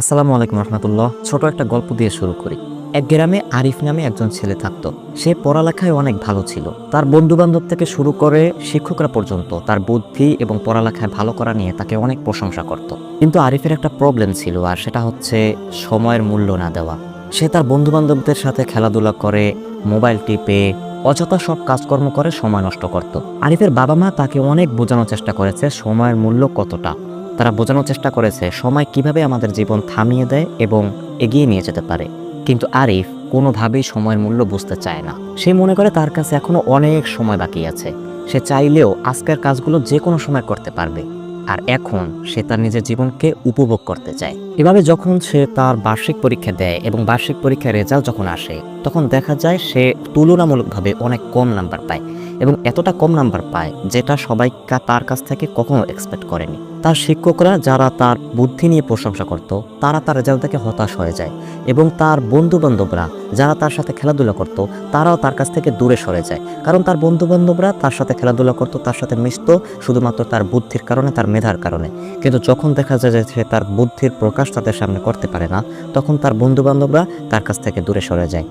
আসসালামু আলাইকুম রহমতুল্লাহ। ছোট একটা গল্প দিয়ে শুরু করি। এক গ্রামে আরিফ নামে একজন ছেলে থাকতো। সে পড়ালেখায় অনেক ভালো ছিল। তার বন্ধু বান্ধব থেকে শুরু করে শিক্ষকরা পর্যন্ত তার বুদ্ধি এবং পড়ালেখায় ভালো করা নিয়ে তাকে অনেক প্রশংসা করত। কিন্তু আরিফের একটা প্রবলেম ছিল, আর সেটা হচ্ছে সময়ের মূল্য না দেওয়া। সে তার বন্ধু বান্ধবদের সাথে খেলাধুলা করে, মোবাইল টিপে, অযথা সব কাজকর্ম করে সময় নষ্ট করত। আরিফের বাবা মা তাকে অনেক বোঝানোর চেষ্টা করেছে সময়ের মূল্য কতটা। তারা বোঝানোর চেষ্টা করেছে সময় কীভাবে আমাদের জীবন থামিয়ে দেয় এবং এগিয়ে নিয়ে যেতে পারে। কিন্তু আরিফ কোনোভাবেই সময়ের মূল্য বুঝতে চায় না। সে মনে করে তার কাছে এখনও অনেক সময় বাকি আছে। সে চাইলেও আজকের কাজগুলো যে কোনো সময় করতে পারবে। আর এখন সে তার নিজের জীবনকে উপভোগ করতে চায়। এভাবে যখন সে তার বার্ষিক পরীক্ষা দেয় এবং বার্ষিক পরীক্ষার রেজাল্ট যখন আসে, তখন দেখা যায় সে তুলনামূলকভাবে অনেক কম নাম্বার পায় এবং এতটা কম নাম্বার পায় যেটা সবাই তার কাছ থেকে কখনো এক্সপেক্ট করেনি। তার শিক্ষকরা যারা তার বুদ্ধি নিয়ে প্রশংসা করত, তারা তার রেজাল্ট থেকে হতাশ হয়ে যায় এবং তার বন্ধু বান্ধবরা যারা তার সাথে খেলাধুলা করত, তারাও তার কাছ থেকে দূরে সরে যায়। কারণ তার বন্ধু বান্ধবরা তার সাথে খেলাধুলা করত, তার সাথে মিশত শুধুমাত্র তার বুদ্ধির কারণে, তার মেধার কারণে। কিন্তু যখন দেখা যায় যে সে তার বুদ্ধির প্রকাশ তাদের সামনে করতে পারে না, তখন তার বন্ধু বান্ধবরা তার কাছ থেকে দূরে সরে যায়।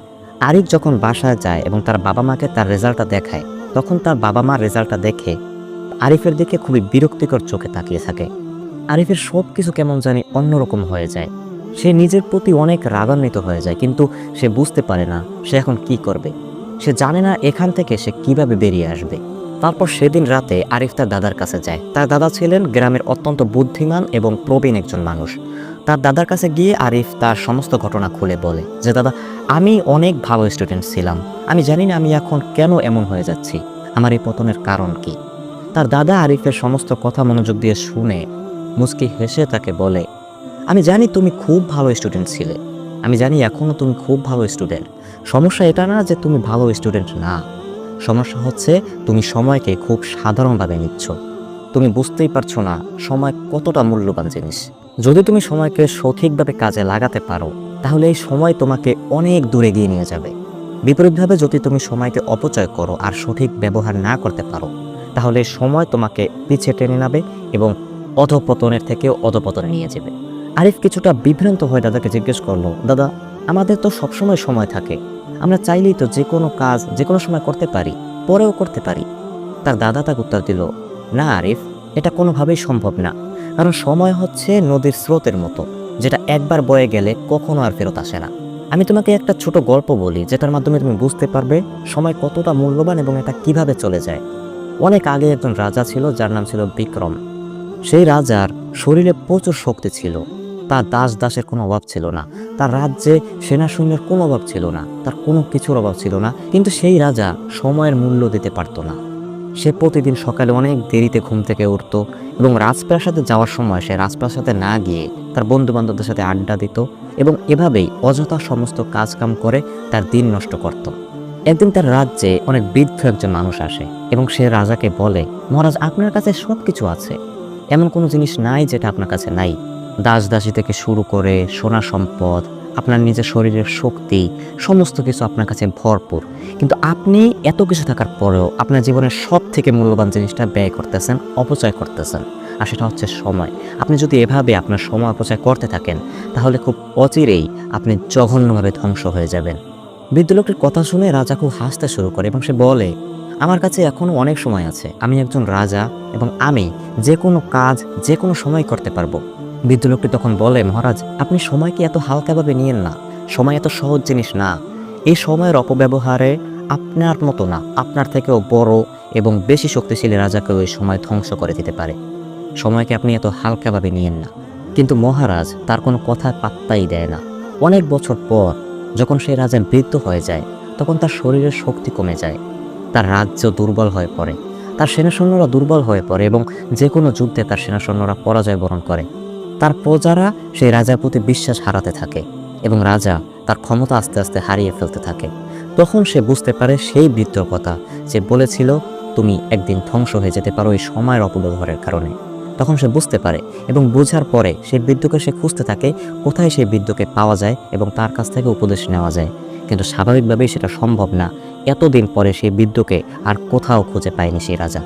আরিফ যখন বাসায় যায় এবং তার বাবা মাকে তার রেজাল্টটা দেখায়, তখন তার বাবা মা রেজাল্টটা দেখে আরিফের দিকে খুবই বিরক্তিকর চোখে তাকিয়ে থাকে। আরিফের সব কিছু কেমন জানি অন্যরকম হয়ে যায়। সে নিজের প্রতি অনেক রাগান্বিত হয়ে যায়, কিন্তু সে বুঝতে পারে না সে এখন কি করবে। সে জানে না এখান থেকে সে কীভাবে বেরিয়ে আসবে। তারপর সেদিন রাতে আরিফ তার দাদার কাছে যায়। তার দাদা ছিলেন গ্রামের অত্যন্ত বুদ্ধিমান এবং প্রবীণ একজন মানুষ। তার দাদার কাছে গিয়ে আরিফ তার সমস্ত ঘটনা খুলে বলে যে, দাদা, আমি অনেক ভালো স্টুডেন্ট ছিলাম। আমি জানি না আমি এখন কেন এমন হয়ে যাচ্ছি। আমার এই পতনের কারণ কি? তার দাদা আরিফের সমস্ত কথা মনোযোগ দিয়ে শুনে মুস্কি হেসে তাকে বলে, আমি জানি তুমি খুব ভালো স্টুডেন্ট ছিলে। আমি জানি এখনও তুমি খুব ভালো স্টুডেন্ট সমস্যা এটা না যে তুমি ভালো স্টুডেন্ট না। সমস্যা হচ্ছে তুমি সময়কে খুব সাধারণভাবে নিচ্ছ। তুমি বুঝতেই পারছ না সময় কতটা মূল্যবান জিনিস। যদি তুমি সময়কে সঠিকভাবে কাজে লাগাতে পারো, তাহলে এই সময় তোমাকে অনেক দূরে এগিয়ে নিয়ে যাবে। বিপরীতভাবে যদি তুমি সময়কে অপচয় করো আর সঠিক ব্যবহার না করতে পারো তাহলে সময় তোমাকে পিছিয়ে টেনে নেবে এবং অধপতনের থেকেও অধপতনে নিয়ে যাবে। আরিফ কিছুটা বিভ্রান্ত হয়ে দাদাকে জিজ্ঞেস করল, দাদা, আমাদের তো সবসময় সময় থাকে। আমরা চাইলেই তো যে কোনো কাজ যে কোনো সময় করতে পারি, পরেও করতে পারি। তার দাদা তাকে উত্তর দিল, না আরিফ, এটা কোনোভাবেই সম্ভব না। কারণ সময় হচ্ছে নদীর স্রোতের মতো, যেটা একবার বয়ে গেলে কখনো আর ফেরত আসে না। আমি তোমাকে একটা ছোট গল্প বলি, যেটার মাধ্যমে তুমি বুঝতে পারবে সময় কতটা মূল্যবান এবং এটা কীভাবে চলে যায়। অনেক আগে একজন রাজা ছিল, যার নাম ছিল বিক্রম। সেই রাজার শরীরে প্রচুর শক্তি ছিল। তার দাস দাসের কোনো অভাব ছিল না। তার রাজ্যে সেনা সৈন্যের কোনো অভাব ছিল না। তার কোনো কিছুর অভাব ছিল না। কিন্তু সেই রাজা সময়ের মূল্য দিতে পারতো না। সে প্রতিদিন সকালে অনেক দেরিতে ঘুম থেকে উঠতো এবং রাজপ্রাসাদে যাওয়ার সময় সে রাজপ্রাসাদে না গিয়ে তার বন্ধু বান্ধবদের সাথে আড্ডা দিত এবং এভাবেই অযথা সমস্ত কাজকাম করে তার দিন নষ্ট করত। একদিন তার রাজ্যে অনেক বৃদ্ধ একজন মানুষ আসে। এবং সে রাজাকে বলে, মহারাজ, আপনার কাছে সব কিছু আছে। এমন কোনো জিনিস নাই যেটা আপনার কাছে নাই। দাস দাসী থেকে শুরু করে সোনা সম্পদ, আপনার নিজের শরীরের শক্তি, সমস্ত কিছু আপনার কাছে ভরপুর। কিন্তু আপনি এত কিছু থাকার পরেও আপনার জীবনের সব থেকে মূল্যবান জিনিসটা ব্যয় করতেছেন, অপচয় করতেছেন। আর সেটা হচ্ছে সময়। আপনি যদি এভাবে আপনার সময় অপচয় করতে থাকেন, তাহলে খুব অচিরেই আপনি জঘন্যভাবে ধ্বংস হয়ে যাবেন। বৃদ্ধ লোকটির কথা শুনে রাজা খুব হাসতে শুরু করে এবং সে বলে আমার কাছে এখনও অনেক সময় আছে। আমি একজন রাজা এবং আমি যে কোনো কাজ যে কোনো সময় করতে পারব। বৃদ্ধ লোকটি তখন বলে, মহারাজ, আপনি সময়কে এত হালকাভাবে নিয়েন না। সময় এত সহজ জিনিস না। এই সময়ের অপব্যবহারে আপনার মতো না। আপনার থেকেও বড় এবং বেশি শক্তিশালী রাজাকে ওই সময় ধ্বংস করে দিতে পারে। সময়কে আপনি এত হালকাভাবে নিয়েন না। কিন্তু মহারাজ তার কোনো কথা পাত্তাই দেয় না। অনেক বছর পর যখন সেই রাজা বৃদ্ধ হয়ে যায়, তখন তার শরীরের শক্তি কমে যায়। তার রাজ্য দুর্বল হয়ে পড়ে। তার সেনাসৈন্যরা দুর্বল হয়ে পড়ে এবং যে কোনো যুদ্ধে তার সেনাসৈন্যরা পরাজয় বরণ করে। তার প্রজারা সেই রাজার প্রতি বিশ্বাস হারাতে থাকে এবং রাজা তার ক্ষমতা আস্তে আস্তে হারিয়ে ফেলতে থাকে। তখন সে বুঝতে পারে সেই বৃদ্ধর কথা যে বলেছিল, তুমি একদিন ধ্বংস হয়ে যেতে পারো এই সময়ের অপব্যবহারের কারণে। তখন সে বুঝতে পারে এবং বোঝার পরে সেই বৃদ্ধকে সে খুঁজতে থাকে, কোথায় সেই বৃদ্ধকে পাওয়া যায় এবং তার কাছ থেকে উপদেশ নেওয়া যায়। কিন্তু স্বাভাবিকভাবেই সেটা সম্ভব না। এতদিন পরে সেই বৃদ্ধকে আর কোথাও খুঁজে পায়নি সেই রাজা।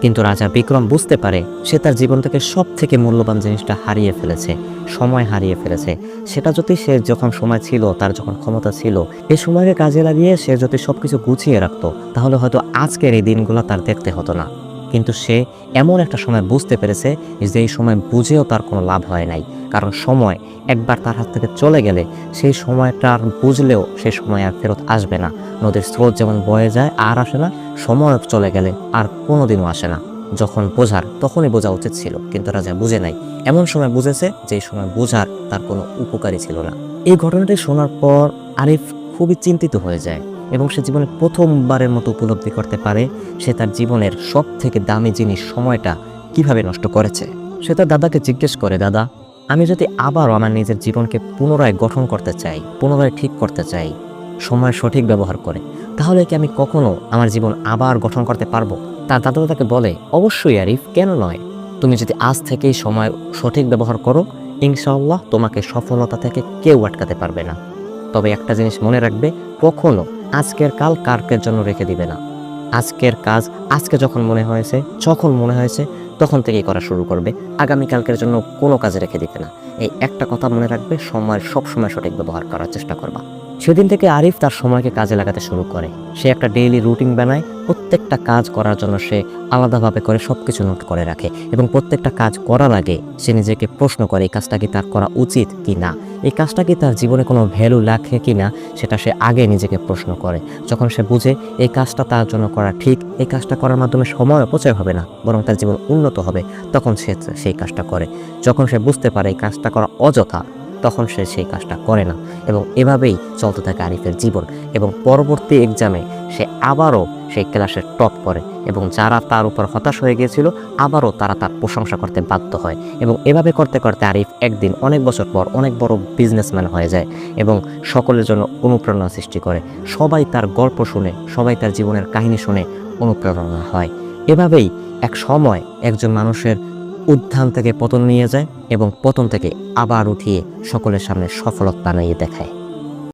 কিন্তু রাজা বিক্রম বুঝতে পারে, সে তার জীবন থেকে সব থেকে মূল্যবান জিনিসটা হারিয়ে ফেলেছে, সময় হারিয়ে ফেলেছে। সেটা যদি সে যখন সময় ছিল, তার যখন ক্ষমতা ছিল এই সময়কে কাজে লাগিয়ে সে যদি সবকিছু গুছিয়ে রাখতো, তাহলে হয়তো আজকের এই দিনগুলো তার দেখতে হতো না। কিন্তু সে এমন একটা সময় বুঝতে পেরেছে যে এই সময় বুঝেও তার কোনো লাভ হয় নাই। কারণ সময় একবার তার হাত থেকে চলে গেলে সেই সময়টা আর বুঝলেও সেই সময় আর ফেরত আসবে না। নদীর স্রোত যেমন বয়ে যায় আর আসে না, সময় চলে গেলে আর কোনোদিনও আসে না। যখন বোঝার, তখনই বোঝা উচিত ছিল, কিন্তু রাজা বুঝে নাই। এমন সময় বুঝেছে যে সময় বোঝার তার কোনো উপকারী ছিল না। এই ঘটনাটি শোনার পর আরিফ খুবই চিন্তিত হয়ে যায় এবং সে জীবনে প্রথমবারের মতো উপলব্ধি করতে পারে সে তার জীবনের সব থেকে দামি জিনিস সময়টা কীভাবে নষ্ট করেছে। সে তার দাদাকে জিজ্ঞেস করে, দাদা আমি যদি আবারও আমার নিজের জীবনকে পুনরায় গঠন করতে চাই, পুনরায় ঠিক করতে চাই, সময় সঠিক ব্যবহার করে, তাহলে কি আমি কখনো আমার জীবন আবার গঠন করতে পারব? তার দাদা তাকে বলে, অবশ্যই আরিফ, কেন নয়? তুমি যদি আজ থেকেই সময় সঠিক ব্যবহার করো, ইনশাআল্লাহ তোমাকে সফলতা থেকে কেউ আটকাতে পারবে না। তবে একটা জিনিস মনে রাখবে, কখনো আজকের কাল কালকের জন্য রেখে দিবে না। আজকের কাজ আজকে যখন মনে হয়েছে, যখন মনে হয়েছে তখন থেকেই করা শুরু করবে। আগামীকালকের জন্য কোনো কাজে রেখে দিতে না। এই একটা কথা মনে রাখবে, সময় সব সময় সঠিক ব্যবহার করার চেষ্টা করবা। সেদিন থেকে আরিফ তার সময়কে কাজে লাগাতে শুরু করে। সে একটা ডেইলি রুটিন বানায়, প্রত্যেকটা কাজ করার জন্য সে আলাদাভাবে করে সব কিছু নোট করে রাখে এবং প্রত্যেকটা কাজ করার আগে সে নিজেকে প্রশ্ন করে, এই কাজটা কি তার করা উচিত কি না? এই কাজটা কি তার জীবনে কোনো ভ্যালু রাখে কি না? সেটা সে আগে নিজেকে প্রশ্ন করে। যখন সে বুঝে, এই কাজটা তার জন্য করা ঠিক, এই কাজটা করার মাধ্যমে সময় অপচয় হবে না, বরং তার জীবন উন্নত হবে, তখন সে সেই কাজটা করে। যখন সে বুঝতে পারে এই কাজটা করা অযথা তখন সে সেই কাজটা করে না এবং এভাবেই চলতে থাকে আরিফের জীবন এবং পরবর্তী এক্সামে সে আবারও সেই ক্লাসে টপ করে এবং যারা তার উপর হতাশ হয়ে গিয়েছিল, আবারও তারা তার প্রশংসা করতে বাধ্য হয় এবং এভাবে করতে করতে আরিফ একদিন অনেক বছর পর অনেক বড় বিজনেসম্যান হয়ে যায় এবং সকলের জন্য অনুপ্রেরণা সৃষ্টি করে। সবাই তার গল্প শুনে, সবাই তার জীবনের কাহিনী শুনে অনুপ্রেরণা হয়। এভাবেই এক সময় একজন মানুষের উত্থান থেকে পতন নিয়ে যায় এবং পতন থেকে আবার উঠিয়ে সকলের সামনে সফলতা নিয়ে দেখায়।